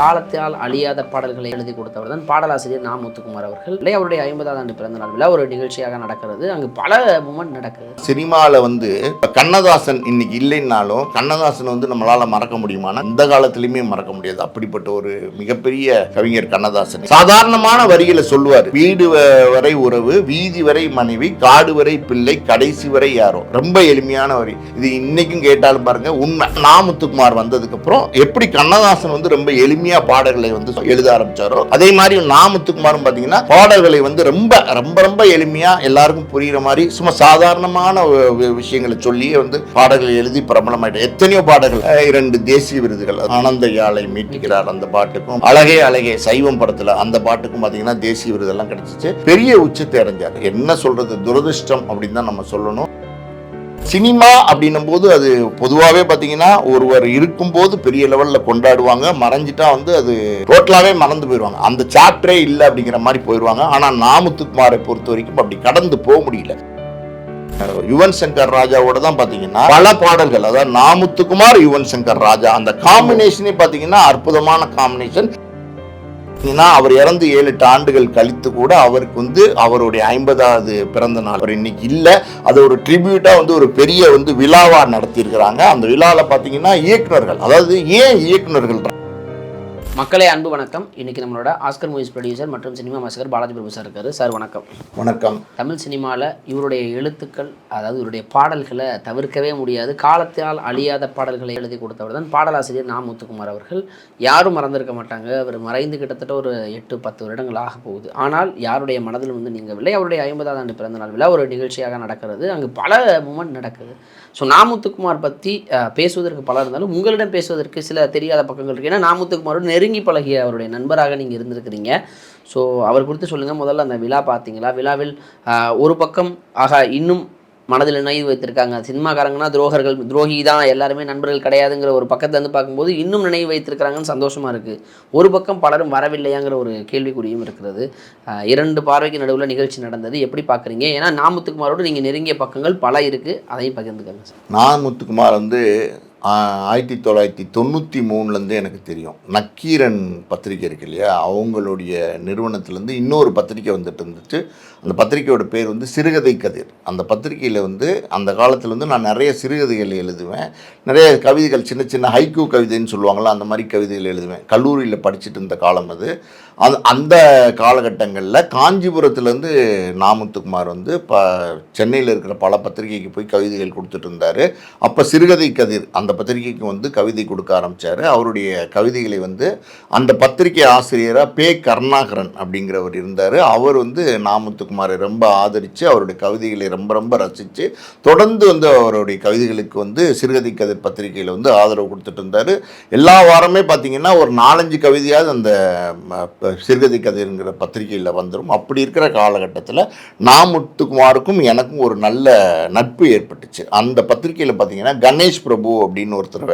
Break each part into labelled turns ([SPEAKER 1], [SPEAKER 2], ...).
[SPEAKER 1] காலத்தால் அழியாத பாடல்களை எழுதி கொடுத்தவர் தான் பாடலாசிரியர் நா முத்துக்குமார் அவர்கள் அவருடைய ஐம்பதாவது ஆண்டு பிறந்த நாள் விழா ஒரு நிகழ்ச்சியாக நடக்கிறது அங்கு பல மூமெண்ட் நடக்குது
[SPEAKER 2] சினிமாவில் வந்து கண்ணதாசன் இன்னைக்கு இல்லைன்னாலும் கண்ணதாசன் வந்து நம்மளால் மறக்க முடியுமானா இந்த காலத்திலையுமே மறக்க முடியாது அப்படிப்பட்ட ஒரு மிகப்பெரிய கவிஞர் கண்ணதாசன் சாதாரணமான வரிகளை சொல்லுவார் வீடு வரை உறவு வீதி வரை மனைவி காடு வரை பிள்ளை கடைசி வரை யாரோ ரொம்ப எளிமையான வரி இது இன்னைக்கும் கேட்டாலும் பாருங்க உண்மை நாமுத்துக்குமார் வந்ததுக்கு அப்புறம் எப்படி கண்ணதாசன் வந்து ரொம்ப எளிமையாக அருமையா பாடல்களை வந்து எழுத ஆரம்பிச்சாரோ அதே மாதிரி நாமத்துக்குமாரும் பாத்தீங்கன்னா பாடல்களை வந்து ரொம்ப ரொம்ப ரொம்ப எளிமையா எல்லாருக்கும் புரியுற மாதிரி சும்மா சாதாரணமான விஷயங்களை சொல்லி வந்து பாடல்களை எழுதி பிரபலமாயிட்டு எத்தனையோ பாடல்கள் இரண்டு தேசிய விருதுகள் ஆனந்த யாழை மீட்டுகிறார் அந்த பாட்டுக்கும் அழகே அழகே சைவம் படத்துல அந்த பாட்டுக்கும் பாத்தீங்கன்னா தேசிய விருதெல்லாம் கிடைச்சிச்சு பெரிய உச்சத்தை அடைஞ்சார் என்ன சொல்றது துரதிருஷ்டம் அப்படின்னு தான் நம்ம சொல்லணும் சினிமா அப்படின்னும் போது அது பொதுவாகவே பார்த்தீங்கன்னா ஒருவர் இருக்கும்போது பெரிய லெவலில் கொண்டாடுவாங்க மறைஞ்சிட்டா வந்து அது டோட்டலாகவே மறந்து போயிடுவாங்க அந்த சாப்டரே இல்லை அப்படிங்கிற மாதிரி போயிடுவாங்க ஆனால் நாமுத்துக்குமாரை பொறுத்த வரைக்கும் அப்படி கடந்து போக முடியல யுவன் சங்கர் ராஜாவோட தான் பார்த்தீங்கன்னா பல பாடல்கள் அதாவது நாமுத்துக்குமார் யுவன் சங்கர் ராஜா அந்த காம்பினேஷனே பார்த்தீங்கன்னா அற்புதமான காம்பினேஷன் பார்த்தீங்கன்னா அவர் இறந்து ஏழு எட்டு ஆண்டுகள் கழித்து கூட அவருக்கு வந்து அவருடைய ஐம்பதாவது பிறந்த நாள் அவர் இன்னைக்கு இல்லை அது ஒரு ட்ரிபியூட்டாக வந்து ஒரு பெரிய வந்து விழாவாக நடத்தியிருக்கிறாங்க அந்த விழாவில் பார்த்தீங்கன்னா இயக்குநர்கள் அதாவது ஏன் இயக்குநர்கள்
[SPEAKER 1] மக்களே அன்பு வணக்கம் இன்றைக்கி நம்மளோட ஆஸ்கர் மூவிஸ் ப்ரொடியூசர் மற்றும் சினிமா மாஸ்கர் பாலாஜி பிரபு சார் இருக்காரு சார் வணக்கம் வணக்கம் தமிழ் சினிமாவில் இவருடைய எழுத்துக்கள் அதாவது இவருடைய பாடல்களை தவிர்க்கவே முடியாது காலத்தால் அழியாத பாடல்களை எழுதி கொடுத்தவர் தான் பாடலாசிரியர் நா முத்துக்குமார் அவர்கள் யாரும் மறந்திருக்க மாட்டாங்க அவர் மறைந்து கிட்டத்தட்ட ஒரு எட்டு பத்து வருடங்கள் ஆக போகுது ஆனால் யாருடைய மனதில் வந்து நீங்கவில்லை அவருடைய ஐம்பதாவது ஆண்டு பிறந்த நாள் விழா ஒரு நிகழ்ச்சியாக நடக்கிறது அங்கு பல மூமெண்ட் நடக்குது ஸோ நாமுத்துக்குமார் பற்றி பேசுவதற்கு பல இருந்தாலும் உங்களிடம் பேசுவதற்கு சில தெரியாத பக்கங்கள் இருக்குது ஏன்னா நாமுத்துக்குமாரோடு நெருங்கி பழகிய அவருடைய நண்பராக நீங்கள் இருந்திருக்கிறீங்க ஸோ அவர் குறித்து சொல்லுங்கள் முதல்ல அந்த விழா பார்த்தீங்களா விழாவில் ஒரு பக்கம் ஆக இன்னும் மனதில் நினைவு வைத்திருக்காங்க சினிமாக்காரங்கன்னா துரோகர்கள் துரோகி தான் எல்லாருமே நண்பர்கள் கிடையாதுங்கிற ஒரு வந்து பார்க்கும்போது இன்னும் நினைவு வைத்திருக்கிறாங்கன்னு சந்தோஷமாக இருக்குது ஒரு பக்கம் பலரும் வரவில்லையாங்கிற ஒரு கேள்விக்குறியும் இருக்கிறது இரண்டு பார்வைக்கு நடுவில் நிகழ்ச்சி நடந்தது எப்படி பார்க்குறீங்க ஏன்னா நான் நீங்கள் நெருங்கிய பக்கங்கள் பல இருக்குது அதையும் பகிர்ந்துக்கங்க
[SPEAKER 2] சார் நான் வந்து ஆயிரத்தி தொள்ளாயிரத்தி தொண்ணூற்றி மூணுலேருந்து எனக்கு தெரியும் நக்கீரன் பத்திரிக்கை இருக்கு இல்லையா அவங்களுடைய நிறுவனத்துலேருந்து இன்னொரு பத்திரிக்கை வந்துட்டு இருந்துச்சு அந்த பத்திரிகையோட பேர் வந்து சிறுகதை கதிர் அந்த பத்திரிகையில் வந்து அந்த காலத்தில் வந்து நான் நிறைய சிறுகதைகள் எழுதுவேன் நிறைய கவிதைகள் சின்ன சின்ன ஹைக்கூ கவிதைன்னு சொல்லுவாங்களா அந்த மாதிரி கவிதைகள் எழுதுவேன் கல்லூரியில் படிச்சுட்டு இருந்த காலம் அது அந்த அந்த காலகட்டங்களில் காஞ்சிபுரத்துலேருந்து நாமத்துக்குமார் வந்து ப சென்னையில் இருக்கிற பல பத்திரிகைக்கு போய் கவிதைகள் கொடுத்துட்டு இருந்தார் அப்போ சிறுகதை கதிர் அந்த பத்திரிகைக்கு வந்து கவிதை கொடுக்க ஆரம்பித்தார் அவருடைய கவிதைகளை வந்து அந்த பத்திரிகை ஆசிரியராக பே கருணாகரன் அப்படிங்கிறவர் இருந்தார் அவர் வந்து நாமத்துக்குமார் ஜெயக்குமாரை ரொம்ப ஆதரித்து அவருடைய கவிதைகளை ரொம்ப ரொம்ப ரசித்து தொடர்ந்து வந்து அவருடைய கவிதைகளுக்கு வந்து சிறுகதை கதை பத்திரிகையில் வந்து ஆதரவு கொடுத்துட்டு இருந்தார் எல்லா வாரமே பார்த்திங்கன்னா ஒரு நாலஞ்சு கவிதையாவது அந்த சிறுகதை கதைங்கிற பத்திரிகையில் வந்துடும் அப்படி இருக்கிற காலகட்டத்தில் நான் முத்துக்குமாருக்கும் எனக்கும் ஒரு நல்ல நட்பு ஏற்பட்டுச்சு அந்த பத்திரிகையில் பார்த்திங்கன்னா கணேஷ் பிரபு அப்படின்னு ஒருத்தர்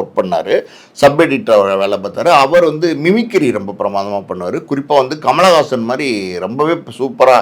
[SPEAKER 2] ஒர்க் பண்ணார் சப் எடிட்டர் வேலை பார்த்தார் அவர் வந்து மிமிக்கிரி ரொம்ப பிரமாதமாக பண்ணுவார் குறிப்பாக வந்து கமலஹாசன் மாதிரி ரொம்பவே சூப்பராக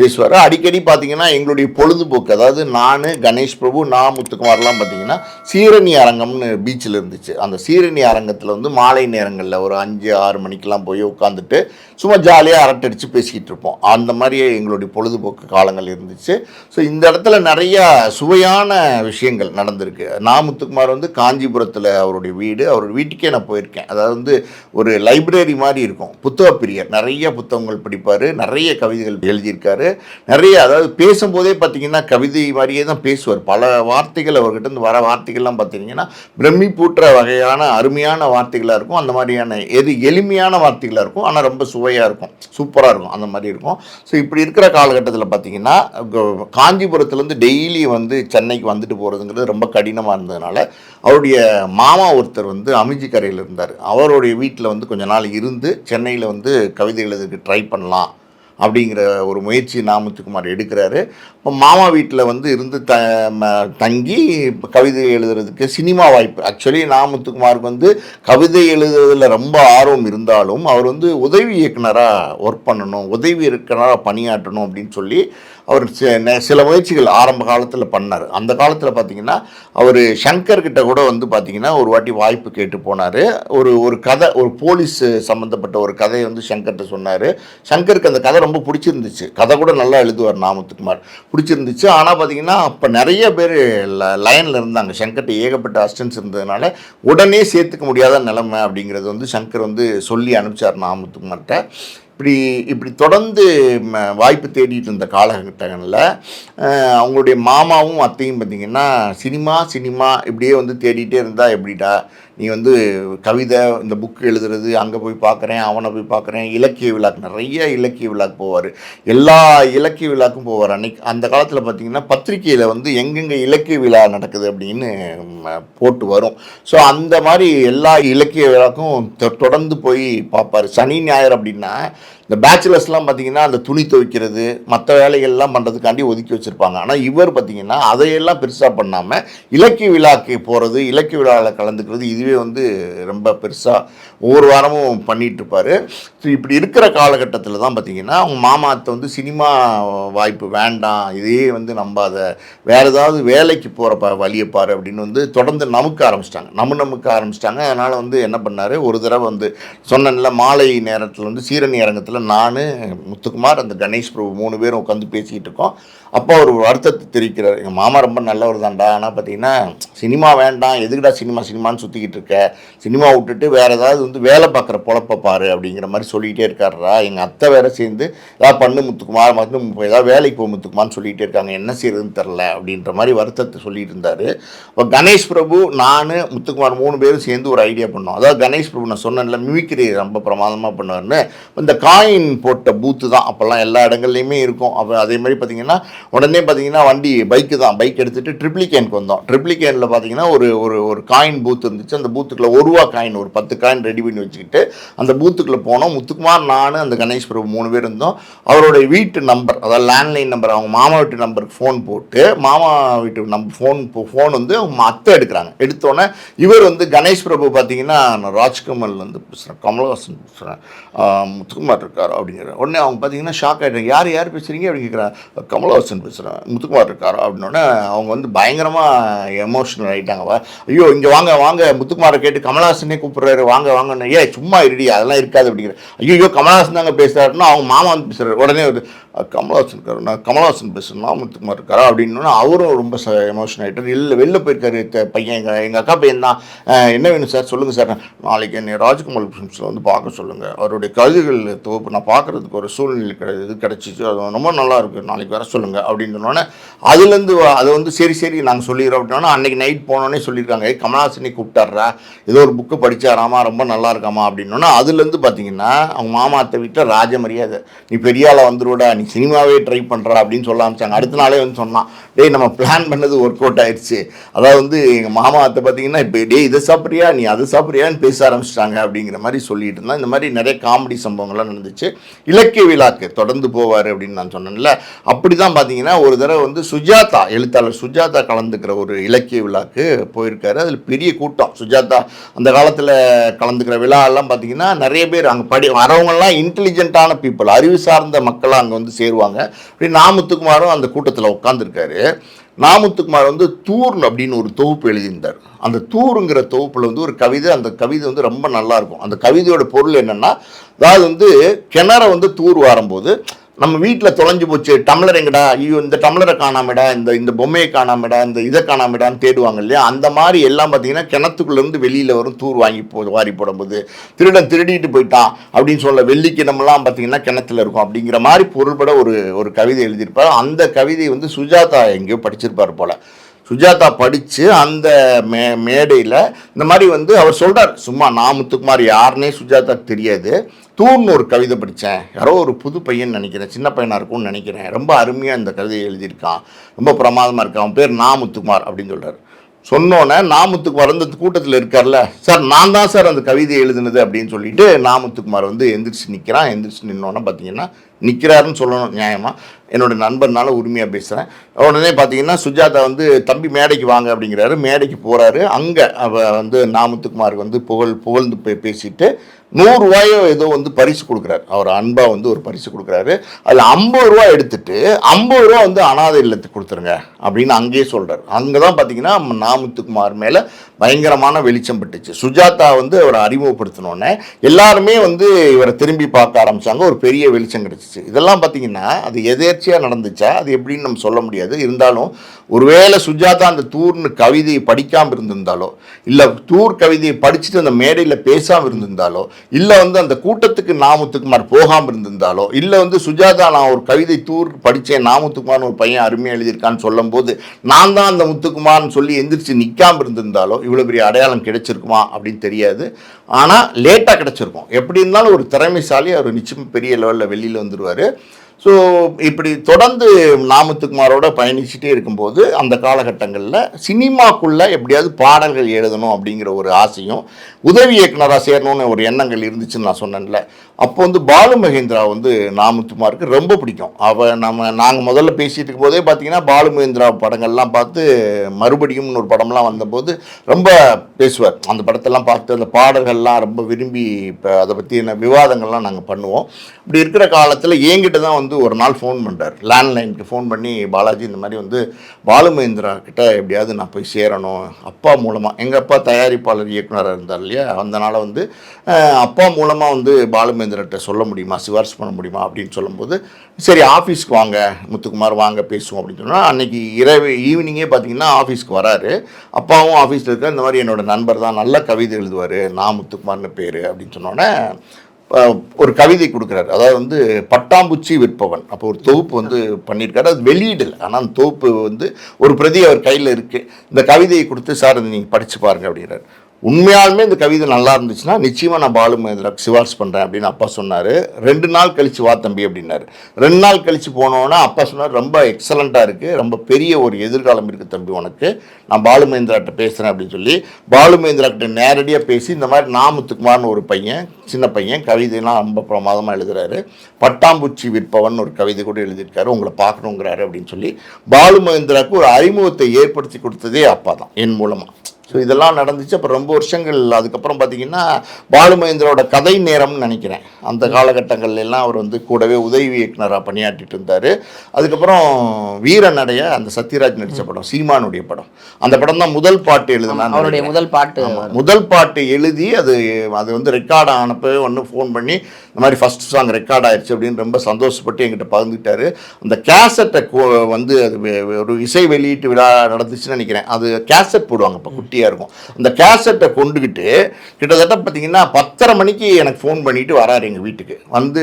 [SPEAKER 2] பேசுவார் அடிக்கடி பார்த்தீங்கன்னா எங்களுடைய பொழுதுபோக்கு அதாவது நான் கணேஷ் பிரபு நான் முத்துக்குமார்லாம் பார்த்தீங்கன்னா சீரணி அரங்கம்னு பீச்சில் இருந்துச்சு அந்த சீரணி அரங்கத்தில் வந்து மாலை நேரங்களில் ஒரு அஞ்சு ஆறு மணிக்கெலாம் போய் உட்காந்துட்டு சும்மா ஜாலியாக அரட்டடிச்சு பேசிக்கிட்டு இருப்போம் அந்த மாதிரி எங்களுடைய பொழுதுபோக்கு காலங்கள் இருந்துச்சு ஸோ இந்த இடத்துல நிறையா சுவையான விஷயங்கள் நடந்திருக்கு நான் முத்துக்குமார் வந்து காஞ்சிபுரத்தில் அவருடைய வீடு அவர் வீட்டுக்கே நான் போயிருக்கேன் அதாவது வந்து ஒரு லைப்ரரி மாதிரி இருக்கும் புத்தக பிரியர் நிறைய புத்தகங்கள் படிப்பார் நிறைய கவிதைகள் எழுதியிருக்காரு நிறைய அதாவது பேசும்போதே பார்த்தீங்கன்னா கவிதை மாதிரியே தான் பேசுவார் பல வார்த்தைகள் அவர்கிட்ட வர வார்த்தைகள்லாம் பார்த்தீங்கன்னா பிரமிப்பூட்டுற வகையான அருமையான வார்த்தைகளாக இருக்கும் அந்த மாதிரியான எது எளிமையான வார்த்தைகளாக இருக்கும் ஆனால் ரொம்ப சுவையாக இருக்கும் சூப்பராக இருக்கும் அந்த மாதிரி இருக்கும் ஸோ இப்படி இருக்கிற காலகட்டத்தில் பார்த்தீங்கன்னா காஞ்சிபுரத்துலேருந்து டெய்லி வந்து சென்னைக்கு வந்துட்டு போகிறதுங்கிறது ரொம்ப கடினமாக இருந்ததுனால அவருடைய மாமா ஒருத்தர் வந்து அமிஜி கரையில் இருந்தார் அவருடைய வீட்டில் வந்து கொஞ்ச நாள் இருந்து சென்னையில் வந்து கவிதை எழுதுக்கு ட்ரை பண்ணலாம் அப்படிங்கிற ஒரு முயற்சி நாமத்துக்குமார் எடுக்கிறாரு இப்போ மாமா வீட்டில் வந்து இருந்து த தங்கி கவிதை எழுதுறதுக்கு சினிமா வாய்ப்பு ஆக்சுவலி நாமத்துக்குமாருக்கு வந்து கவிதை எழுதுறதுல ரொம்ப ஆர்வம் இருந்தாலும் அவர் வந்து உதவி இயக்குனராக ஒர்க் பண்ணணும் உதவி இயக்குனராக பணியாற்றணும் அப்படின்னு சொல்லி அவர் சில முயற்சிகள் ஆரம்ப காலத்தில் பண்ணார் அந்த காலத்தில் பார்த்தீங்கன்னா அவர் ஷங்கர்கிட்ட கூட வந்து பார்த்திங்கன்னா ஒரு வாட்டி வாய்ப்பு கேட்டு போனார் ஒரு ஒரு கதை ஒரு போலீஸ் சம்மந்தப்பட்ட ஒரு கதையை வந்து ஷங்கர்கிட்ட சொன்னார் ஷங்கருக்கு அந்த கதை ரொம்ப பிடிச்சிருந்துச்சு கதை கூட நல்லா எழுதுவார் நாமத்துக்குமார் பிடிச்சிருந்துச்சு ஆனால் பார்த்தீங்கன்னா அப்போ நிறைய பேர் லைனில் இருந்தாங்க ஷங்கர்கிட்ட ஏகப்பட்ட அஸ்டன்ஸ் இருந்ததுனால உடனே சேர்த்துக்க முடியாத நிலைமை அப்படிங்கிறது வந்து ஷங்கர் வந்து சொல்லி அனுப்பிச்சார் நாமத்துக்குமார்கிட்ட இப்படி இப்படி தொடர்ந்து வாய்ப்பு தேடிட்டு இருந்த காலகட்டங்களில் அவங்களுடைய மாமாவும் அத்தையும் பார்த்திங்கன்னா சினிமா சினிமா இப்படியே வந்து தேடிகிட்டே இருந்தால் எப்படிடா நீங்கள் வந்து கவிதை இந்த புக் எழுதுறது அங்கே போய் பார்க்குறேன் அவனை போய் பார்க்குறேன் இலக்கிய விழாக்கு நிறைய இலக்கிய விழாக்கு போவார் எல்லா இலக்கிய விழாக்கும் போவார் அன்னைக்கு அந்த காலத்தில் பார்த்திங்கன்னா பத்திரிகையில் வந்து எங்கெங்கே இலக்கிய விழா நடக்குது அப்படின்னு போட்டு வரும் ஸோ அந்த மாதிரி எல்லா இலக்கிய விழாக்கும் தொடர்ந்து போய் பார்ப்பார் சனி ஞாயிறு அப்படின்னா இந்த பேச்சுலர்ஸ்லாம் பார்த்தீங்கன்னா அந்த துணி துவைக்கிறது மற்ற வேலைகள்லாம் பண்ணுறதுக்காண்டி ஒதுக்கி வச்சுருப்பாங்க ஆனால் இவர் பார்த்தீங்கன்னா அதையெல்லாம் பெருசாக பண்ணாமல் இலக்கிய விழாக்கு போகிறது இலக்கிய விழாவில் கலந்துக்கிறது இதுவே வந்து ரொம்ப பெருசாக ஒவ்வொரு வாரமும் பண்ணிகிட்டு இருப்பார் ஸோ இப்படி இருக்கிற காலகட்டத்தில் தான் பார்த்தீங்கன்னா அவங்க மாமாத்தை வந்து சினிமா வாய்ப்பு வேண்டாம் இதையே வந்து நம்பாத வேறு ஏதாவது வேலைக்கு போகிற வழியை அப்படின்னு வந்து தொடர்ந்து நமக்க ஆரம்பிச்சிட்டாங்க நம்ம நமக்க ஆரம்பிச்சிட்டாங்க அதனால் வந்து என்ன பண்ணார் ஒரு தடவை வந்து சொன்னல மாலை நேரத்தில் வந்து சீரணி அரங்கத்தில் நான் முத்துக்குமார் அந்த கணேஷ் பிரபு மூணு பேரும் உட்காந்து பேசிக்கிட்டு இருக்கோம் அப்போ ஒரு வருத்தத்தை தெரிவிக்கிறார் எங்கள் மாமா ரொம்ப நல்லவர் தான்டா ஆனால் பார்த்தீங்கன்னா சினிமா வேண்டாம் எதுக்குடா சினிமா சினிமான்னு சுற்றிக்கிட்டு இருக்க சினிமா விட்டுட்டு வேறு ஏதாவது வந்து வேலை பார்க்குற பொழப்ப பாரு அப்படிங்கிற மாதிரி சொல்லிக்கிட்டே இருக்காரா எங்கள் அத்தை வேறு சேர்ந்து ஏதாவது பண்ணு முத்துக்குமார் வந்து ஏதாவது வேலைக்கு போக முத்துக்குமான்னு சொல்லிகிட்டே இருக்காங்க என்ன செய்யறதுன்னு தெரில அப்படின்ற மாதிரி வருத்தத்தை சொல்லிட்டு இருந்தார் இப்போ கணேஷ் பிரபு நான் முத்துக்குமார் மூணு பேரும் சேர்ந்து ஒரு ஐடியா பண்ணோம் அதாவது கணேஷ் பிரபு நான் சொன்னேன்ல மிமிக்ரி ரொம்ப பிரமாதமாக பண்ணுவார்னு இந்த காயின் போட்ட பூத்து தான் அப்போல்லாம் எல்லா இடங்கள்லையுமே இருக்கும் அப்போ அதே மாதிரி பார்த்தீங்கன்னா உடனே பார்த்தீங்கன்னா வண்டி பைக்கு தான் பைக் எடுத்துகிட்டு ட்ரிப்ளிகேனுக்கு வந்தோம் ட்ரிப்ளிகேனில் பார்த்தீங்கன்னா ஒரு ஒரு ஒரு காயின் பூத் இருந்துச்சு அந்த பூத்துக்குள்ள ஒரு ரூபா காயின் ஒரு பத்து காயின் ரெடி பண்ணி வச்சுக்கிட்டு அந்த பூத்துக்குள்ளே போனோம் முத்துக்குமார் நான் அந்த கணேஷ் பிரபு மூணு பேர் இருந்தோம் அவருடைய வீட்டு நம்பர் அதாவது லேண்ட்லைன் நம்பர் அவங்க மாமா வீட்டு நம்பருக்கு ஃபோன் போட்டு மாமா வீட்டு நம்ப ஃபோன் ஃபோன் வந்து அவங்க அத்தை எடுக்கிறாங்க எடுத்தோன்னே இவர் வந்து கணேஷ் பிரபு பார்த்தீங்கன்னா நான் ராஜ்கமல்லேருந்து பேசுகிறேன் கமலஹாசன் பேசுகிறேன் முத்துக்குமார் இருக்கார் அப்படிங்கிற உடனே அவங்க பார்த்தீங்கன்னா ஷாக் ஆகிட்டாங்க யார் யார் பேசுகிறீங்க அப்படின்னு கேட்குறேன் கமலஹாசன் பேசுகிறேன் முத்துக்குமார் இருக்கார் அப்படின்னோடனே அவங்க வந்து பயங்கரமாக எமோஷனல் இன்டர்நேஷ்னல் ஆகிட்டாங்க ஐயோ இங்கே வாங்க வாங்க முத்துக்குமாரை கேட்டு கமலஹாசனே கூப்பிட்றாரு வாங்க வாங்கன்னு ஏ சும்மா இருடி அதெல்லாம் இருக்காது அப்படிங்கிற ஐயோ கமலஹாசன் தாங்க பேசுகிறாருன்னா அவங்க மாமா வந்து பேசுகிறார் உடனே ஒரு கமலஹாசன் நான் கமலஹாசன் பேசுகிறேன் முத்துக்குமார் இருக்காரா அப்படின்னு அவரும் ரொம்ப ச எமோஷன் ஆகிட்டார் இல்லை வெளில போயிருக்காரு பையன் எங்கள் எங்கள் அக்கா பையன் தான் என்ன வேணும் சார் சொல்லுங்கள் சார் நாளைக்கு என்னை ராஜ்குமார் ஃபிலிம்ஸில் வந்து பார்க்க சொல்லுங்கள் அவருடைய கவிதைகள் தொகுப்பு நான் பார்க்குறதுக்கு ஒரு சூழ்நிலை கிடை இது கிடச்சிச்சு அது ரொம்ப நல்லா இருக்குது நாளைக்கு வர சொல்லுங்கள் அப்படின்னு சொன்னோன்னே அதுலேருந்து அதை வந்து சரி சரி நாங்கள் சொல்லிடுறோம் அப்படின்னா அன்றைக்கி நைட் நைட் போனோடனே சொல்லியிருக்காங்க கமலாசினி கூப்பிட்டாடுறா ஏதோ ஒரு புக்கு படித்தாராமா ரொம்ப நல்லா இருக்காமா அப்படின்னா அதுலேருந்து பார்த்தீங்கன்னா அவங்க மாமா அத்தை வீட்டில் ராஜ மரியாதை நீ பெரிய ஆளாக நீ சினிமாவே ட்ரை பண்ணுற அப்படின்னு சொல்ல ஆரம்பிச்சாங்க அடுத்த நாளே வந்து சொன்னான் டேய் நம்ம பிளான் பண்ணது ஒர்க் அவுட் ஆயிடுச்சு அதாவது வந்து எங்கள் மாமா அத்தை பார்த்தீங்கன்னா இப்போ டே இதை சாப்பிட்றியா நீ அதை சாப்பிட்றியான்னு பேச ஆரம்பிச்சிட்டாங்க அப்படிங்கிற மாதிரி சொல்லிட்டு இருந்தான் இந்த மாதிரி நிறைய காமெடி சம்பவங்கள்லாம் நடந்துச்சு இலக்கிய விழாக்கு தொடர்ந்து போவார் அப்படின்னு நான் சொன்னேன்ல அப்படி தான் பார்த்தீங்கன்னா ஒரு தடவை வந்து சுஜாதா எழுத்தாளர் சுஜாதா கலந்துக்கிற ஒரு இலக்கிய விழா விழாக்கு போயிருக்காரு அதில் பெரிய கூட்டம் சுஜாதா அந்த காலத்தில் கலந்துக்கிற எல்லாம் பார்த்தீங்கன்னா நிறைய பேர் அங்கே படி வரவங்கள்லாம் இன்டெலிஜென்ட்டான பீப்புள் அறிவு சார்ந்த மக்களாக அங்கே வந்து சேருவாங்க அப்படி நாமத்துக்குமாரும் அந்த கூட்டத்தில் உட்காந்துருக்காரு நாமத்துக்குமார் வந்து தூர் அப்படின்னு ஒரு தொகுப்பு எழுதியிருந்தார் அந்த தூருங்கிற தொகுப்பில் வந்து ஒரு கவிதை அந்த கவிதை வந்து ரொம்ப நல்லாயிருக்கும் அந்த கவிதையோட பொருள் என்னென்னா அதாவது வந்து கிணற வந்து தூர் வாரும்போது நம்ம வீட்டில் தொலைஞ்சு போச்சு டம்ளர் எங்கடா ஐயோ இந்த டம்ளரை காணாமடா இந்த இந்த பொம்மையை காணாமடா இந்த இதை காணாமடான்னு தேடுவாங்க இல்லையா அந்த மாதிரி எல்லாம் பார்த்தீங்கன்னா கிணத்துக்குள்ளேருந்து வெளியில் வரும் தூர் வாங்கி போ வாரி போடும்போது திருடன் திருடிட்டு போயிட்டான் அப்படின்னு சொல்ல வெள்ளிக்கிணமெல்லாம் பார்த்தீங்கன்னா கிணத்துல இருக்கும் அப்படிங்கிற மாதிரி பொருள்பட ஒரு ஒரு கவிதை எழுதியிருப்பார் அந்த கவிதை வந்து சுஜாதா எங்கேயோ படிச்சிருப்பார் போல் சுஜாதா படித்து அந்த மே மேடையில் இந்த மாதிரி வந்து அவர் சொல்கிறார் சும்மா நான் முத்துக்குமார் யாருன்னே சுஜாதா தெரியாது தூர்னு ஒரு கவிதை படித்தேன் யாரோ ஒரு புது பையன் நினைக்கிறேன் சின்ன பையனாக இருக்கும்னு நினைக்கிறேன் ரொம்ப அருமையாக இந்த கவிதையை எழுதியிருக்கான் ரொம்ப பிரமாதமாக இருக்கான் அவன் பேர் நான் முத்துக்குமார் அப்படின்னு சொல்கிறார் சொன்னோன்னே நாமுத்துக்குமார் வந்து கூட்டத்தில் இருக்கார்ல சார் நான் தான் சார் அந்த கவிதை எழுதுனது அப்படின்னு சொல்லிட்டு நாமுத்துக்குமார் வந்து எந்திரிச்சு நிற்கிறான் எந்திரிச்சு நின்னோன்னே பார்த்தீங்கன்னா நிற்கிறாருன்னு சொல்லணும் நியாயமாக என்னோட நண்பர்னால உரிமையாக பேசுகிறேன் உடனே பார்த்தீங்கன்னா சுஜாதா வந்து தம்பி மேடைக்கு வாங்க அப்படிங்கிறாரு மேடைக்கு போகிறாரு அங்கே அவ வந்து நாமத்துக்குமாருக்கு வந்து புகழ் புகழ்ந்து பே பேசிட்டு நூறுரூவாயோ ஏதோ வந்து பரிசு கொடுக்குறாரு அவர் அன்பாக வந்து ஒரு பரிசு கொடுக்குறாரு அதில் ஐம்பது ரூபா எடுத்துட்டு ஐம்பது ரூபா வந்து அனாதை இல்லத்துக்கு கொடுத்துருங்க அப்படின்னு அங்கேயே சொல்கிறார் அங்கே தான் பார்த்தீங்கன்னா நாமுத்துக்குமார் மேலே பயங்கரமான வெளிச்சம் பட்டுச்சு சுஜாதா வந்து அவரை அறிமுகப்படுத்தினோடனே எல்லாருமே வந்து இவரை திரும்பி பார்க்க ஆரம்பித்தாங்க ஒரு பெரிய வெளிச்சம் கிடச்சிச்சு இதெல்லாம் பார்த்தீங்கன்னா அது எதேர்ச்சியாக நடந்துச்சா அது எப்படின்னு நம்ம சொல்ல முடியாது இருந்தாலும் ஒருவேளை சுஜாதா அந்த தூர்னு கவிதையை படிக்காமல் இருந்திருந்தாலோ இல்லை தூர் கவிதையை படிச்சுட்டு அந்த மேடையில் பேசாமல் இருந்திருந்தாலோ இல்லை வந்து அந்த கூட்டத்துக்கு நாமுத்துக்குமார் போகாமல் இருந்திருந்தாலோ இல்லை வந்து சுஜாதா நான் ஒரு கவிதை தூர் படித்தேன் நாமுத்துக்குமார்னு ஒரு பையன் அருமையாக எழுதியிருக்கான்னு சொல்லும்போது நான் தான் அந்த முத்துக்குமார்னு சொல்லி எந்திரிச்சு நிற்காம இருந்திருந்தாலோ இவ்வளோ பெரிய அடையாளம் கிடைச்சிருக்குமா அப்படின்னு தெரியாது ஆனால் லேட்டாக கிடச்சிருக்கும் எப்படி இருந்தாலும் ஒரு திறமைசாலி அவர் நிச்சயம் பெரிய லெவலில் வெளியில் வந்துடுவார் ஸோ இப்படி தொடர்ந்து நாமத்துக்குமாரோட பயணிச்சுட்டே இருக்கும்போது அந்த காலகட்டங்களில் சினிமாக்குள்ளே எப்படியாவது பாடல்கள் எழுதணும் அப்படிங்கிற ஒரு ஆசையும் உதவி இயக்குனராக சேரணும்னு ஒரு எண்ணங்கள் இருந்துச்சுன்னு நான் சொன்னேன்ல அப்போ வந்து பாலு மகேந்திரா வந்து நாமத்துக்குமாருக்கு ரொம்ப பிடிக்கும் அவள் நம்ம நாங்கள் முதல்ல பேசிகிட்டு இருக்கும் போதே பார்த்தீங்கன்னா பாலு மகேந்திரா படங்கள்லாம் பார்த்து மறுபடியும்னு ஒரு படம்லாம் வந்தபோது ரொம்ப பேசுவார் அந்த படத்தெல்லாம் பார்த்து அந்த பாடல்கள்லாம் ரொம்ப விரும்பி இப்போ அதை பற்றின விவாதங்கள்லாம் நாங்கள் பண்ணுவோம் இப்படி இருக்கிற காலத்தில் என்கிட்ட தான் வந்து வந்து ஒரு நாள் ஃபோன் பண்ணுறார் லேண்ட்லைனுக்கு ஃபோன் பண்ணி பாலாஜி இந்த மாதிரி வந்து பாலுமகேந்திரா கிட்டே எப்படியாவது நான் போய் சேரணும் அப்பா மூலமாக எங்கள் அப்பா தயாரிப்பாளர் இயக்குனராக இருந்தார் இல்லையா அதனால் வந்து அப்பா மூலமாக வந்து பாலுமகேந்திரட்ட சொல்ல முடியுமா சிவாரிசு பண்ண முடியுமா அப்படின்னு சொல்லும்போது சரி ஆஃபீஸ்க்கு வாங்க முத்துக்குமார் வாங்க பேசுவோம் அப்படின்னு சொன்னால் அன்றைக்கி இரவு ஈவினிங்கே பார்த்தீங்கன்னா ஆஃபீஸ்க்கு வராரு அப்பாவும் ஆஃபீஸில் இருக்க இந்த மாதிரி என்னோடய நண்பர் தான் நல்ல கவிதை எழுதுவார் நான் முத்துக்குமார்னு பேர் அப்படின்னு சொன்னோன்னே ஒரு கவிதை கொடுக்குறாரு அதாவது வந்து பட்டாம்பூச்சி விற்பவன் அப்போ ஒரு தொகுப்பு வந்து பண்ணியிருக்காரு அது வெளியிடல ஆனால் அந்த தொகுப்பு வந்து ஒரு பிரதி அவர் கையில் இருக்குது இந்த கவிதையை கொடுத்து சார் நீங்கள் படித்து பாருங்கள் அப்படிங்கிறார் உண்மையாலுமே இந்த கவிதை நல்லா இருந்துச்சுன்னா நிச்சயமாக நான் பாலு மகேந்திராக்கு சிவார்ஸ் பண்ணுறேன் அப்படின்னு அப்பா சொன்னார் ரெண்டு நாள் கழித்து வா தம்பி அப்படின்னாரு ரெண்டு நாள் கழித்து போனோன்னா அப்பா சொன்னார் ரொம்ப எக்ஸலண்ட்டாக இருக்குது ரொம்ப பெரிய ஒரு எதிர்காலம் இருக்குது தம்பி உனக்கு நான் பாலு மகேந்திராட்ட பேசுகிறேன் அப்படின்னு சொல்லி பாலு மகேந்திராக்கிட்ட நேரடியாக பேசி இந்த மாதிரி நாமுத்துக்குமார்னு ஒரு பையன் சின்ன பையன் கவிதைலாம் ரொம்ப பிரமாதமாக எழுதுகிறாரு பட்டாம்பூச்சி விற்பவன் ஒரு கவிதை கூட எழுதியிருக்காரு உங்களை பார்க்கணுங்கிறாரு அப்படின்னு சொல்லி பாலு மகேந்திராவுக்கு ஒரு அறிமுகத்தை ஏற்படுத்தி கொடுத்ததே அப்பா தான் என் மூலமாக ஸோ இதெல்லாம் நடந்துச்சு அப்புறம் ரொம்ப வருஷங்கள் அதுக்கப்புறம் பார்த்திங்கன்னா பாலுமகேந்திரோட கதை நேரம்னு நினைக்கிறேன் அந்த காலகட்டங்கள்லாம் அவர் வந்து கூடவே உதவி இயக்குனராக பணியாற்றிட்டு இருந்தார் அதுக்கப்புறம் வீரநடைய அந்த சத்யராஜ் நடித்த படம் சீமானுடைய படம் அந்த படம் தான் முதல் பாட்டு எழுதினா அவருடைய முதல் பாட்டு முதல் பாட்டு எழுதி அது அது வந்து ரெக்கார்ட் ஆனப்போ ஒன்று ஃபோன் பண்ணி இந்த மாதிரி ஃபஸ்ட் சாங் ரெக்கார்ட் ஆயிடுச்சு அப்படின்னு ரொம்ப சந்தோஷப்பட்டு எங்கிட்ட பகிர்ந்துக்கிட்டாரு அந்த கேசட்டை வந்து அது ஒரு இசை வெளியீட்டு விழா நடந்துச்சுன்னு நினைக்கிறேன் அது கேசட் போடுவாங்க இப்போ குட்டி வசதியாக இருக்கும் அந்த கேசட்டை கொண்டுக்கிட்டு கிட்டத்தட்ட பார்த்தீங்கன்னா பத்தரை மணிக்கு எனக்கு ஃபோன் பண்ணிவிட்டு வராரு எங்கள் வீட்டுக்கு வந்து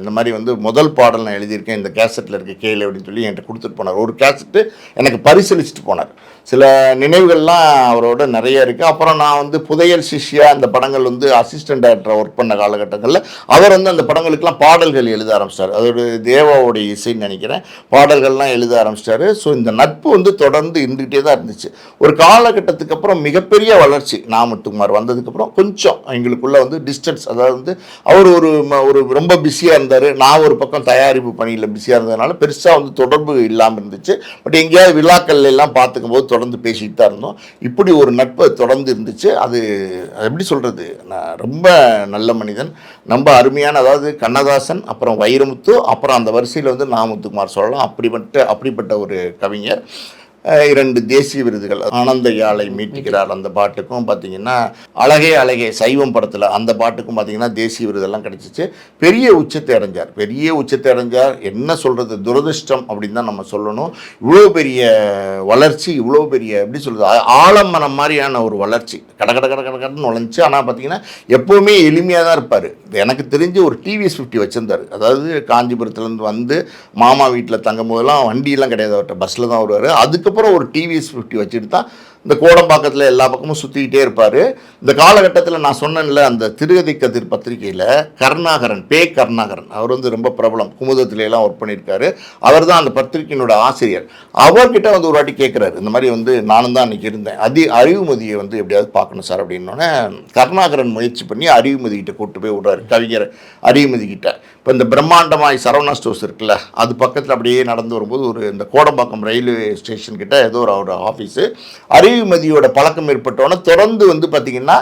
[SPEAKER 2] இந்த மாதிரி வந்து முதல் பாடல் நான் எழுதியிருக்கேன் இந்த கேசட்டில் இருக்க கேளு அப்படின்னு சொல்லி என்கிட்ட கொடுத்துட்டு போனார் ஒரு கேசட்டு எனக்கு பரிசீலிச்சுட்டு போனார் சில நினைவுகள்லாம் அவரோட நிறைய இருக்குது அப்புறம் நான் வந்து புதையல் சிஷ்யா அந்த படங்கள் வந்து அசிஸ்டண்ட் டேரக்டராக ஒர்க் பண்ண காலகட்டங்களில் அவர் வந்து அந்த படங்களுக்கெல்லாம் பாடல்கள் எழுத ஆரம்பிச்சிட்டார் அதோட தேவாவோடைய இசைன்னு நினைக்கிறேன் பாடல்கள்லாம் எழுத ஆரம்பிச்சிட்டாரு ஸோ இந்த நட்பு வந்து தொடர்ந்து இருந்துகிட்டே தான் இருந்துச்சு ஒரு காலகட்டத்துக்கு அப்புறம் மிகப்பெரிய வளர்ச்சி மட்டுக்குமார் வந்ததுக்கப்புறம் கொஞ்சம் எங்களுக்குள்ளே வந்து டிஸ்டன்ஸ் அதாவது வந்து அவர் ஒரு ஒரு ரொம்ப பிஸியாக இருந்தார் நான் ஒரு பக்கம் தயாரிப்பு பணியில் பிஸியாக இருந்ததுனால பெருசாக வந்து தொடர்பு இல்லாமல் இருந்துச்சு பட் எங்கேயாவது விழாக்கள் எல்லாம் பார்த்துக்கும் போது தொடர்ந்து பேசிட்டு தான் இருந்தோம் இப்படி ஒரு நட்பு தொடர்ந்து இருந்துச்சு அது எப்படி சொல்கிறது நான் ரொம்ப நல்ல மனிதன் ரொம்ப அருமையான அதாவது கண்ணதாசன் அப்புறம் வைரமுத்து அப்புறம் அந்த வரிசையில் வந்து நாமுத்துக்குமார் சொல்லலாம் அப்படிப்பட்ட அப்படிப்பட்ட ஒரு கவிஞர் இரண்டு தேசிய விருதுகள் ஆனந்த யாழை மீட்டுகிறார் அந்த பாட்டுக்கும் பார்த்தீங்கன்னா அழகே அழகே சைவம் படத்தில் அந்த பாட்டுக்கும் பார்த்தீங்கன்னா தேசிய விருதெல்லாம் கிடச்சிச்சு பெரிய உச்சத்தை அடைஞ்சார் பெரிய உச்சத்தை அடைஞ்சார் என்ன சொல்கிறது துரதிருஷ்டம் அப்படின்னு தான் நம்ம சொல்லணும் இவ்வளோ பெரிய வளர்ச்சி இவ்வளோ பெரிய எப்படி சொல்கிறது ஆலம்பனம் மாதிரியான ஒரு வளர்ச்சி கட கட கட கட கடன்னு நுழைஞ்சு ஆனால் பார்த்தீங்கன்னா எப்போவுமே எளிமையாக தான் இருப்பார் எனக்கு தெரிஞ்சு ஒரு டிவிஎஸ் ஃபிஃப்டி வச்சுருந்தார் அதாவது காஞ்சிபுரத்துலேருந்து வந்து மாமா வீட்டில் தங்கும் போதெல்லாம் வண்டியெல்லாம் கிடையாது அவர்கிட்ட பஸ்ஸில் தான் வருவார் அதுக்கு அதுக்கப்புறம் ஒரு டிவிஎஸ் ஃபிஃப்டி வச்சுட்டு தான் இந்த கோடம்பாக்கத்தில் எல்லா பக்கமும் சுற்றிக்கிட்டே இருப்பார் இந்த காலகட்டத்தில் நான் சொன்னேன்ல அந்த திருகதி கதிர் பத்திரிகையில் கருணாகரன் பே கருணாகரன் அவர் வந்து ரொம்ப பிரபலம் குமுதத்திலேலாம் ஒர்க் பண்ணியிருக்காரு அவர் தான் அந்த பத்திரிகையினோட ஆசிரியர் அவர்கிட்ட வந்து ஒரு வாட்டி கேட்குறாரு இந்த மாதிரி வந்து நானும் தான் அன்றைக்கி இருந்தேன் அதி அறிவுமதியை வந்து எப்படியாவது பார்க்கணும் சார் அப்படின்னோடனே கருணாகரன் முயற்சி பண்ணி அறிவுமதி கிட்ட கூப்பிட்டு போய் விடுறாரு கவிஞர் கிட்ட இப்போ இந்த பிரம்மாண்டமாய் சரவணா ஸ்டோர்ஸ் இருக்குல்ல அது பக்கத்தில் அப்படியே நடந்து வரும்போது ஒரு இந்த கோடம்பாக்கம் ரயில்வே ஸ்டேஷன் கிட்ட ஏதோ ஒரு ஆஃபீஸு அறிவு அறிவுமதியோட பழக்கம் ஏற்பட்டோன்னா தொடர்ந்து வந்து பார்த்திங்கன்னா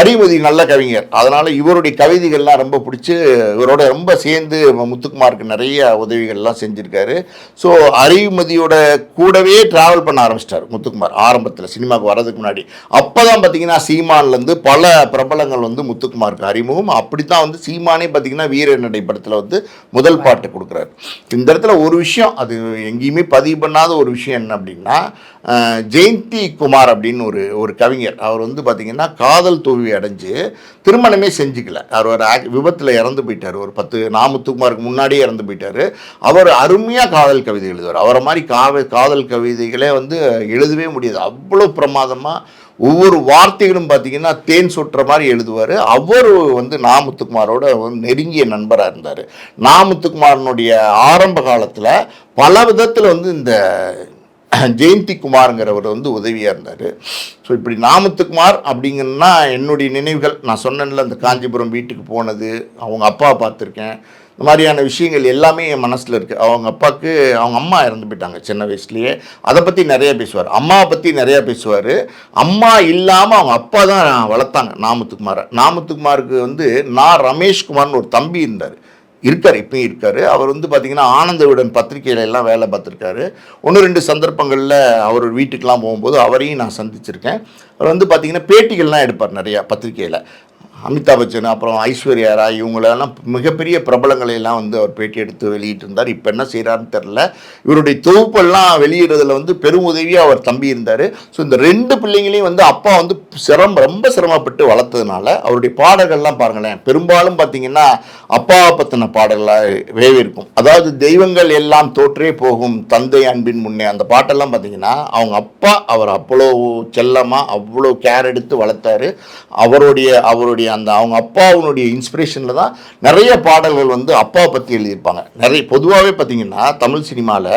[SPEAKER 2] அறிவுமதி நல்ல கவிஞர் அதனால் இவருடைய கவிதைகள்லாம் ரொம்ப பிடிச்சி இவரோட ரொம்ப சேர்ந்து முத்துக்குமாருக்கு நிறைய உதவிகள்லாம் செஞ்சுருக்காரு ஸோ அறிவுமதியோட கூடவே ட்ராவல் பண்ண ஆரம்பிச்சிட்டார் முத்துக்குமார் ஆரம்பத்தில் சினிமாவுக்கு வர்றதுக்கு முன்னாடி அப்போ தான் பார்த்திங்கன்னா சீமான்லேருந்து பல பிரபலங்கள் வந்து முத்துக்குமாருக்கு அறிமுகம் அப்படி தான் வந்து சீமானே பார்த்திங்கன்னா வீர நடை படத்தில் வந்து முதல் பாட்டு கொடுக்குறாரு இந்த இடத்துல ஒரு விஷயம் அது எங்கேயுமே பதிவு பண்ணாத ஒரு விஷயம் என்ன அப்படின்னா ஜெயந்தி குமார் குமார் அப்படின்னு ஒரு ஒரு கவிஞர் அவர் வந்து பார்த்திங்கன்னா காதல் தோல்வி அடைஞ்சு திருமணமே செஞ்சுக்கல அவர் ஒரு விபத்தில் இறந்து போயிட்டார் ஒரு பத்து நாமத்துக்குமாருக்கு முன்னாடியே இறந்து போயிட்டார் அவர் அருமையாக காதல் கவிதை எழுதுவார் அவரை மாதிரி காவ காதல் கவிதைகளே வந்து எழுதவே முடியாது அவ்வளோ பிரமாதமாக ஒவ்வொரு வார்த்தைகளும் பார்த்தீங்கன்னா தேன் சுற்ற மாதிரி எழுதுவார் அவர் வந்து நாமுத்துக்குமாரோட நெருங்கிய நண்பராக இருந்தார் நாமுத்துக்குமாரனுடைய ஆரம்ப காலத்தில் பல விதத்தில் வந்து இந்த ஜெயந்தி குமாருங்கிறவர் வந்து உதவியாக இருந்தார் ஸோ இப்படி நாமத்துக்குமார் அப்படிங்கன்னா என்னுடைய நினைவுகள் நான் சொன்னேன்ல அந்த காஞ்சிபுரம் வீட்டுக்கு போனது அவங்க அப்பா பார்த்துருக்கேன் இந்த மாதிரியான விஷயங்கள் எல்லாமே என் மனசில் இருக்குது அவங்க அப்பாவுக்கு அவங்க அம்மா இறந்து போயிட்டாங்க சின்ன வயசுலேயே அதை பற்றி நிறையா பேசுவார் அம்மாவை பற்றி நிறையா பேசுவார் அம்மா இல்லாமல் அவங்க அப்பா தான் வளர்த்தாங்க நாமத்துக்குமாரை நாமத்துக்குமாருக்கு வந்து நான் ரமேஷ்குமார்னு ஒரு தம்பி இருந்தார் இருக்கார் இப்பயும் இருக்கார் அவர் வந்து பார்த்திங்கன்னா ஆனந்தவுடன் பத்திரிகையில எல்லாம் வேலை பார்த்துருக்காரு ஒன்று ரெண்டு சந்தர்ப்பங்களில் அவர் வீட்டுக்கெலாம் போகும்போது அவரையும் நான் சந்திச்சிருக்கேன் அவர் வந்து பார்த்திங்கன்னா பேட்டிகள்லாம் எடுப்பார் நிறையா பத்திரிகையில் அமிதாப் பச்சன் அப்புறம் ஐஸ்வர்யா ராய் இவங்களெல்லாம் மிகப்பெரிய பிரபலங்களை எல்லாம் வந்து அவர் பேட்டி எடுத்து வெளியிட்டிருந்தார் இப்போ என்ன செய்கிறாருன்னு தெரில இவருடைய தொகுப்பெல்லாம் வெளியிடுறதுல வந்து பெரும் உதவியாக அவர் தம்பி இருந்தார் ஸோ இந்த ரெண்டு பிள்ளைங்களையும் வந்து அப்பா வந்து சிரம் ரொம்ப சிரமப்பட்டு வளர்த்ததுனால அவருடைய பாடல்கள்லாம் பாருங்களேன் பெரும்பாலும் பார்த்தீங்கன்னா அப்பாவை பற்றின பாடல்களாகவே இருக்கும் அதாவது தெய்வங்கள் எல்லாம் தோற்றே போகும் தந்தை அன்பின் முன்னே அந்த பாட்டெல்லாம் பார்த்தீங்கன்னா அவங்க அப்பா அவர் அவ்வளோ செல்லமாக அவ்வளோ கேர் எடுத்து வளர்த்தாரு அவருடைய அவருடைய அந்த அவங்க அப்பாவுனுடைய இன்ஸ்பிரேஷனில் தான் நிறைய பாடல்கள் வந்து அப்பாவை பற்றி எழுதியிருப்பாங்க நிறைய பொதுவாகவே பார்த்திங்கன்னா தமிழ் சினிமாவில்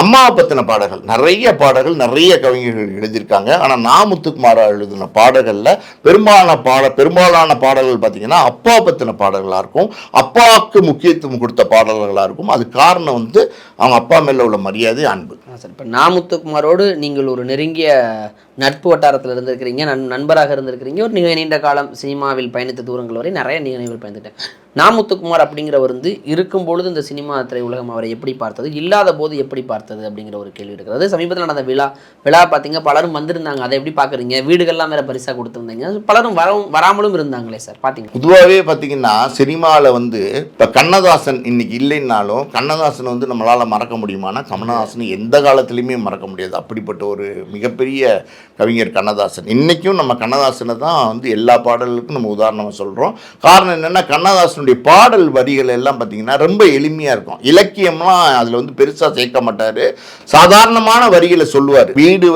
[SPEAKER 2] அம்மாவை பற்றின பாடல்கள் நிறைய பாடல்கள் நிறைய கவிஞர்கள் எழுதியிருக்காங்க ஆனால் நான் முத்துக்குமாரா எழுதின பாடல்களில் பெரும்பாலான பாட பெரும்பாலான பாடல்கள் பார்த்திங்கன்னா அப்பா பற்றின பாடல்களாக இருக்கும் அப்பாவுக்கு முக்கியத்துவம் கொடுத்த பாடல்களாக இருக்கும் அது காரணம் வந்து அவங்க அப்பா மேலே உள்ள மரியாதை அன்பு
[SPEAKER 1] சார் இப்போ நாமுத்துக்குமாரோடு நீங்கள் ஒரு நெருங்கிய நட்பு வட்டாரத்தில் இருந்திருக்கிறீங்க நன் நண்பராக இருந்திருக்கிறீங்க ஒரு நீங்கள் நீண்ட காலம் சினிமாவில் பயணித்த தூரங்கள் வரை நிறைய நினைவில் பயந்துட்டேன் நாமுத்துக்குமார் அப்படிங்கிறவர் வந்து இருக்கும்பொழுது இந்த சினிமா உலகம் அவரை எப்படி பார்த்தது இல்லாத போது எப்படி பார்த்தது அப்படிங்கிற ஒரு கேள்வி இருக்கிறது சமீபத்தில் நடந்த விழா விழா பார்த்தீங்க பலரும் வந்திருந்தாங்க அதை எப்படி பார்க்குறீங்க வீடுகள்லாம் வேறு பரிசாக கொடுத்துருந்தீங்க பலரும் வரவும் வராமலும் இருந்தாங்களே சார் பார்த்தீங்க பொதுவாகவே
[SPEAKER 2] பார்த்தீங்கன்னா சினிமாவில் வந்து இப்போ கண்ணதாசன் இன்னைக்கு இல்லைன்னாலும் கண்ணதாசன் வந்து நம்மளால் மறக்க முடியுமானா கமலஹாசன் எந்த காலத்துலேயுமே மறக்க முடியாது அப்படிப்பட்ட ஒரு மிகப்பெரிய கவிஞர் கண்ணதாசன் இன்றைக்கும் நம்ம கண்ணதாசனை தான் வந்து எல்லா பாடல்களுக்கும் நம்ம உதாரணமாக சொல்கிறோம் காரணம் என்னென்னா கண்ணதாசனுடைய பாடல் வரிகள் எல்லாம் பார்த்திங்கன்னா ரொம்ப எளிமையாக இருக்கும் இலக்கியம்லாம் அதில் வந்து பெருசாக சேர்க்க மாட்டார் சாதாரணமான வரிகளை சொல்லுவார் வீடு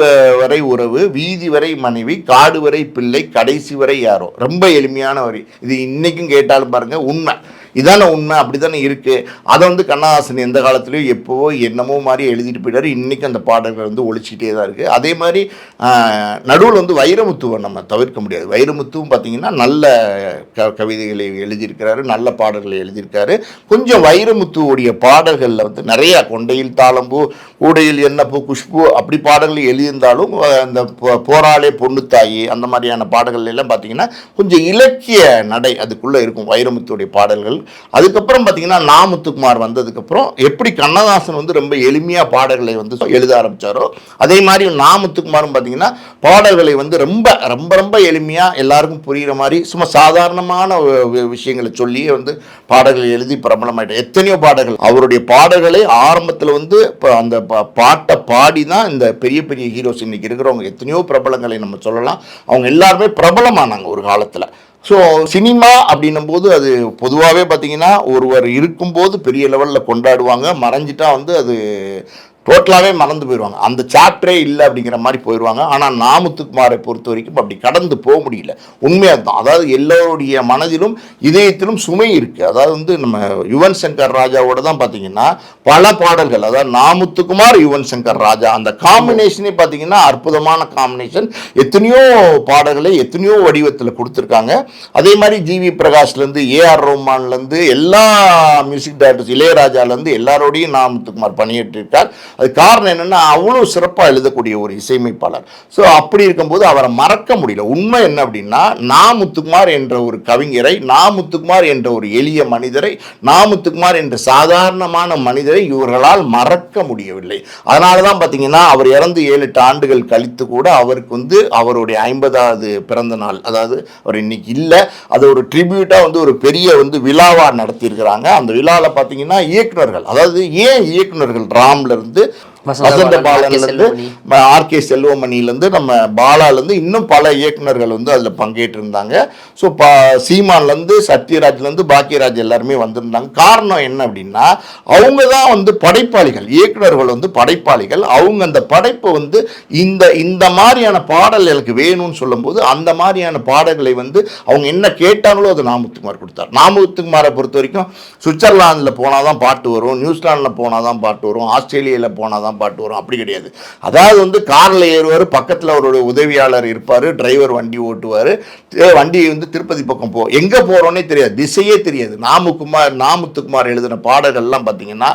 [SPEAKER 2] வரை உறவு வீதி வரை மனைவி காடு வரை பிள்ளை கடைசி வரை யாரோ ரொம்ப எளிமையான வரி இது இன்றைக்கும் கேட்டாலும் பாருங்கள் உண்மை இதான உண்மை அப்படி தானே இருக்குது அதை வந்து கண்ணஹாசன் எந்த காலத்துலயும் எப்போவோ என்னமோ மாதிரி எழுதிட்டு போயிட்டார் இன்னைக்கு அந்த பாடல்கள் வந்து ஒழிச்சிக்கிட்டே தான் இருக்குது அதே மாதிரி நடுவில் வந்து வைரமுத்துவை நம்ம தவிர்க்க முடியாது வைரமுத்துவும் பார்த்தீங்கன்னா நல்ல க கவிதைகளை எழுதியிருக்கிறாரு நல்ல பாடல்களை எழுதியிருக்காரு கொஞ்சம் வைரமுத்துவோடைய பாடல்களில் வந்து நிறையா கொண்டையில் தாளம்பு கூடையில் பூ குஷ்பு அப்படி பாடல்கள் எழுதியிருந்தாலும் அந்த போராளே பொண்ணுத்தாயி அந்த மாதிரியான பாடல்கள் எல்லாம் பார்த்தீங்கன்னா கொஞ்சம் இலக்கிய நடை அதுக்குள்ளே இருக்கும் வைரமுத்துடைய பாடல்கள் அதுக்கப்புறம் பார்த்தீங்கன்னா நாமுத்துக்குமார் வந்ததுக்கப்புறம் எப்படி கண்ணதாசன் வந்து ரொம்ப எளிமையாக பாடல்களை வந்து எழுத ஆரம்பித்தாரோ அதே மாதிரி நாமுத்துக்குமாரும் பார்த்தீங்கன்னா பாடல்களை வந்து ரொம்ப ரொம்ப ரொம்ப எளிமையாக எல்லாருக்கும் புரிகிற மாதிரி சும்மா சாதாரணமான விஷயங்களை சொல்லியே வந்து பாடல்கள் எழுதி பிரபலமாயிட்டார் எத்தனையோ பாடல்கள் அவருடைய பாடல்களை ஆரம்பத்தில் வந்து இப்போ அந்த பாட்டை பாடி தான் இந்த பெரிய பெரிய ஹீரோஸ் இன்னைக்கு இருக்கிறவங்க எத்தனையோ பிரபலங்களை நம்ம சொல்லலாம் அவங்க எல்லாருமே பிரபலமானாங்க ஒரு காலத்தில் ஸோ சினிமா அப்படின்னும் போது அது பொதுவாகவே பார்த்தீங்கன்னா ஒருவர் இருக்கும்போது பெரிய லெவலில் கொண்டாடுவாங்க மறைஞ்சிட்டா வந்து அது டோட்டலாகவே மறந்து போயிடுவாங்க அந்த சாப்டரே இல்லை அப்படிங்கிற மாதிரி போயிடுவாங்க ஆனால் நாமுத்துக்குமாரை பொறுத்த வரைக்கும் அப்படி கடந்து போக முடியல உண்மையாக தான் அதாவது எல்லோருடைய மனதிலும் இதயத்திலும் சுமை இருக்குது அதாவது வந்து நம்ம யுவன் சங்கர் ராஜாவோட தான் பார்த்தீங்கன்னா பல பாடல்கள் அதாவது நாமுத்துக்குமார் யுவன் சங்கர் ராஜா அந்த காம்பினேஷனே பார்த்தீங்கன்னா அற்புதமான காம்பினேஷன் எத்தனையோ பாடல்களை எத்தனையோ வடிவத்தில் கொடுத்துருக்காங்க அதே மாதிரி ஜி வி பிரகாஷ்லேருந்து ஏஆர் ரோமான்லேருந்து எல்லா மியூசிக் டைரக்டர்ஸ் இளையராஜாலேருந்து எல்லாரோடையும் நாமுத்துக்குமார் பணியேற்றிருக்கார் அது காரணம் என்னென்னா அவ்வளோ சிறப்பாக எழுதக்கூடிய ஒரு இசையமைப்பாளர் ஸோ அப்படி இருக்கும்போது அவரை மறக்க முடியல உண்மை என்ன அப்படின்னா நாமுத்துக்குமார் என்ற ஒரு கவிஞரை நாமுத்துக்குமார் என்ற ஒரு எளிய மனிதரை நாமுத்துக்குமார் என்ற சாதாரணமான மனிதரை இவர்களால் மறக்க முடியவில்லை அதனால தான் பார்த்தீங்கன்னா அவர் இறந்து ஏழு எட்டு ஆண்டுகள் கழித்து கூட அவருக்கு வந்து அவருடைய ஐம்பதாவது பிறந்த நாள் அதாவது அவர் இன்னைக்கு இல்லை அது ஒரு ட்ரிபியூட்டாக வந்து ஒரு பெரிய வந்து விழாவாக நடத்தியிருக்கிறாங்க அந்த விழாவில் பார்த்தீங்கன்னா இயக்குநர்கள் அதாவது ஏன் இயக்குநர்கள் ராம்லேருந்து வசந்த பாலன்லேருந்து ஆர்கே செல்வமணிலேருந்து நம்ம பாலாலேருந்து இன்னும் பல இயக்குநர்கள் வந்து அதில் பங்கேற்றிருந்தாங்க ஸோ பா சீமான்லேருந்து சத்யராஜ்லேருந்து பாக்கியராஜ் எல்லாருமே வந்திருந்தாங்க காரணம் என்ன அப்படின்னா அவங்க தான் வந்து படைப்பாளிகள் இயக்குநர்கள் வந்து படைப்பாளிகள் அவங்க அந்த படைப்பை வந்து இந்த இந்த மாதிரியான பாடல் எனக்கு வேணும்னு சொல்லும்போது அந்த மாதிரியான பாடல்களை வந்து அவங்க என்ன கேட்டாங்களோ அதை நாமுத்துக்குமார் கொடுத்தார் நாமுத்துக்குமாரை பொறுத்த வரைக்கும் சுவிட்சர்லாந்தில் போனால் தான் பாட்டு வரும் நியூசிலாண்டில் போனால் தான் பாட்டு வரும் ஆஸ்திரேலியாவில் போனால் தான் தான் பாட்டு வரும் அப்படி கிடையாது அதாவது வந்து காரில் ஏறுவார் பக்கத்தில் அவரோட உதவியாளர் இருப்பார் டிரைவர் வண்டி ஓட்டுவார் வண்டி வந்து திருப்பதி பக்கம் போ எங்கே போகிறோன்னே தெரியாது திசையே தெரியாது நாமுக்குமார் நாமுத்துக்குமார் எழுதின பாடல்கள்லாம் பார்த்தீங்கன்னா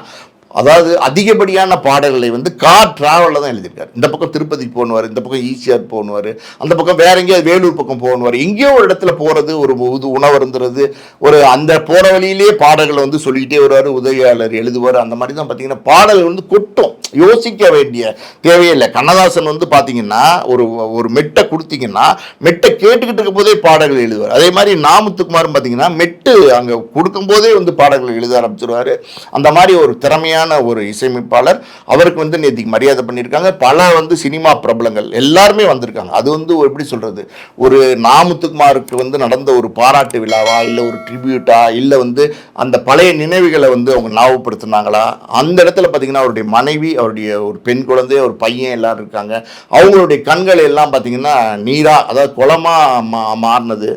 [SPEAKER 2] அதாவது அதிகப்படியான பாடல்களை வந்து கார் ட்ராவலில் தான் எழுதியிருக்காரு இந்த பக்கம் திருப்பதி போகணுவார் இந்த பக்கம் ஈசிஆர் போகணுவார் அந்த பக்கம் வேற எங்கேயாவது வேலூர் பக்கம் போகணுவார் எங்கேயோ ஒரு இடத்துல போகிறது ஒரு இது உணவருந்துறது ஒரு அந்த போகிற வழியிலேயே பாடல்களை வந்து சொல்லிக்கிட்டே வருவார் உதவியாளர் எழுதுவார் அந்த மாதிரி தான் பார்த்தீங்கன்னா பாடல்கள் வந்து கொட்டும் யோசிக்க வேண்டிய தேவையில்லை கண்ணதாசன் வந்து பார்த்தீங்கன்னா ஒரு ஒரு மெட்டை கொடுத்தீங்கன்னா மெட்டை கேட்டுக்கிட்டு இருக்கும் போதே பாடல்கள் எழுதுவார் அதே மாதிரி நாமத்துக்குமாரும் பார்த்தீங்கன்னா மெட்டு அங்கே கொடுக்கும்போதே வந்து பாடல்கள் எழுத ஆரம்பிச்சிருவார் அந்த மாதிரி ஒரு திறமையாக அருமையான ஒரு இசையமைப்பாளர் அவருக்கு வந்து நேற்றுக்கு மரியாதை பண்ணியிருக்காங்க பல வந்து சினிமா பிரபலங்கள் எல்லாருமே வந்திருக்காங்க அது வந்து எப்படி சொல்கிறது ஒரு நாமுத்துக்குமாருக்கு வந்து நடந்த ஒரு பாராட்டு விழாவா இல்லை ஒரு ட்ரிபியூட்டா இல்லை வந்து அந்த பழைய நினைவுகளை வந்து அவங்க ஞாபகப்படுத்தினாங்களா அந்த இடத்துல பார்த்திங்கன்னா அவருடைய மனைவி அவருடைய ஒரு பெண் குழந்தை ஒரு பையன் எல்லோரும் இருக்காங்க அவங்களுடைய கண்கள் எல்லாம் பார்த்திங்கன்னா நீராக அதாவது குளமாக மா மாறினது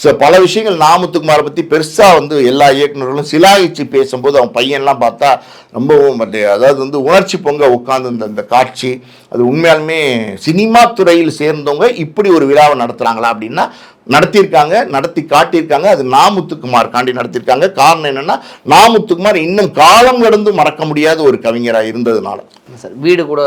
[SPEAKER 2] ஸோ பல விஷயங்கள் நாமத்துக்குமாரை பற்றி பெருசாக வந்து எல்லா இயக்குநர்களும் சிலாகிச்சு பேசும்போது அவன் பையன்லாம் பார்த்தா ரொம்பவும் அதாவது வந்து உணர்ச்சி பொங்க உட்கார்ந்து அந்த காட்சி அது உண்மையாலுமே சினிமா துறையில் சேர்ந்தவங்க இப்படி ஒரு விழாவை நடத்துகிறாங்களா அப்படின்னா நடத்தியிருக்காங்க நடத்தி காட்டியிருக்காங்க அது நாமுத்துக்குமார் காண்டி நடத்தியிருக்காங்க காரணம் என்னன்னா நாமுத்துக்குமார் இன்னும் காலம் கடந்து மறக்க முடியாத ஒரு கவிஞராக இருந்ததுனால
[SPEAKER 1] சார் வீடு கூட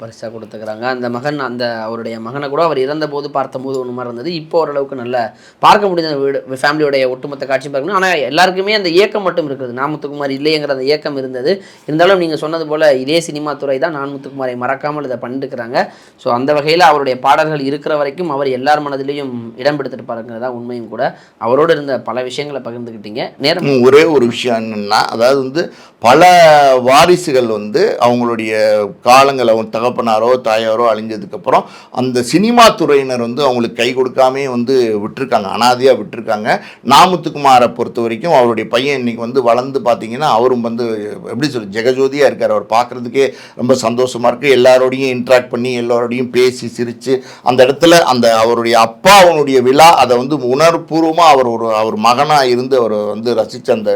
[SPEAKER 1] பரிசாக கொடுத்துக்கிறாங்க அந்த மகன் அந்த அவருடைய மகனை கூட அவர் இறந்த போது பார்த்தபோது ஒன்று மாதிரி இருந்தது இப்போ ஓரளவுக்கு நல்ல பார்க்க முடிஞ்ச வீடு ஃபேமிலியோடைய ஒட்டுமொத்த காட்சி பார்க்கணும் ஆனால் எல்லாருக்குமே அந்த ஏக்கம் மட்டும் இருக்குது நாமுத்துக்குமார் இல்லைங்கிற அந்த ஏக்கம் இருந்தது இருந்தாலும் நீங்கள் சொன்னது போல் இதே சினிமா துறை தான் நான்முத்துக்குமாரை மறக்காமல் இதை இருக்கிறாங்க ஸோ அந்த வகையில் அவருடைய பாடல்கள் இருக்கிற வரைக்கும் அவர் எல்லார் மனதிலையும் இடம் இருப்பாருங்கிறதா உண்மையும் கூட அவரோடு இருந்த பல விஷயங்களை பகிர்ந்துக்கிட்டீங்க நேரம் ஒரே
[SPEAKER 2] ஒரு விஷயம் என்னென்னா அதாவது வந்து பல வாரிசுகள் வந்து அவங்களுடைய காலங்கள் அவங்க தகப்பனாரோ தாயாரோ அழிஞ்சதுக்கப்புறம் அந்த சினிமா துறையினர் வந்து அவங்களுக்கு கை கொடுக்காமே வந்து விட்டுருக்காங்க அனாதையாக விட்டுருக்காங்க நாமத்துக்குமாரை பொறுத்த வரைக்கும் அவருடைய பையன் இன்றைக்கி வந்து வளர்ந்து பார்த்தீங்கன்னா அவரும் வந்து எப்படி சொல்லு ஜெகஜோதியாக இருக்கார் அவர் பார்க்குறதுக்கே ரொம்ப சந்தோஷமாக இருக்குது எல்லாரோடையும் இன்ட்ராக்ட் பண்ணி எல்லாரோடையும் பேசி சிரித்து அந்த இடத்துல அந்த அவருடைய அப்பா அவனுடைய விழா அதை வந்து உணர்வுபூர்வமாக அவர் ஒரு அவர் மகனாக இருந்து அவர் வந்து ரசித்த அந்த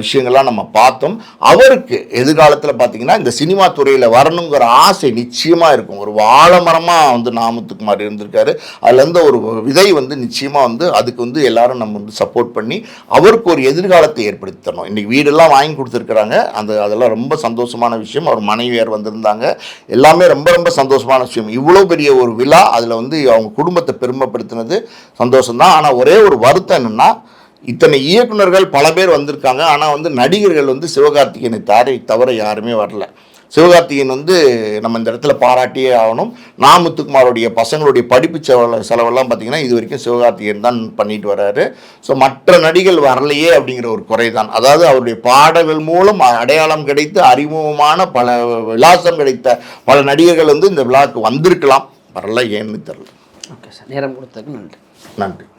[SPEAKER 2] விஷயங்கள்லாம் நம்ம பார்த்தோம் அவருக்கு எதிர்காலத்தில் பார்த்திங்கன்னா இந்த சினிமா துறையில் வரணுங்கிற ஆசை நிச்சயமாக இருக்கும் ஒரு வாழமரமாக வந்து நாமத்துக்குமார் இருந்திருக்காரு அதுலேருந்து ஒரு விதை வந்து நிச்சயமாக வந்து அதுக்கு வந்து எல்லாரும் நம்ம வந்து சப்போர்ட் பண்ணி அவருக்கு ஒரு எதிர்காலத்தை ஏற்படுத்தி தரணும் இன்றைக்கி வீடெல்லாம் வாங்கி கொடுத்துருக்குறாங்க அந்த அதெல்லாம் ரொம்ப சந்தோஷமான விஷயம் அவர் மனைவியார் வந்திருந்தாங்க எல்லாமே ரொம்ப ரொம்ப சந்தோஷமான விஷயம் இவ்வளோ பெரிய ஒரு விழா அதில் வந்து அவங்க குடும்பத்தை பெருமைப்படுத்தினது சந்தோஷம்தான் ஆனால் ஒரே ஒரு வருத்தம் என்னென்னா இத்தனை இயக்குநர்கள் பல பேர் வந்திருக்காங்க ஆனால் வந்து நடிகர்கள் வந்து சிவகார்த்திகேயனை தாரை தவிர யாருமே வரல சிவகார்த்திகேயன் வந்து நம்ம இந்த இடத்துல பாராட்டியே ஆகணும் நாமுத்துக்குமாரோடைய பசங்களுடைய படிப்பு செலவு செலவெல்லாம் பார்த்திங்கன்னா இது வரைக்கும் சிவகார்த்திகேயன் தான் பண்ணிட்டு வர்றாரு ஸோ மற்ற நடிகள் வரலையே அப்படிங்கிற ஒரு குறை தான் அதாவது அவருடைய பாடல்கள் மூலம் அடையாளம் கிடைத்து அறிமுகமான பல விலாசம் கிடைத்த பல நடிகர்கள் வந்து இந்த விழாவுக்கு வந்திருக்கலாம் வரல ஏன்னு தெரில
[SPEAKER 1] ஓகே சார் நேரம் கொடுத்ததுக்கு நன்றி நன்றி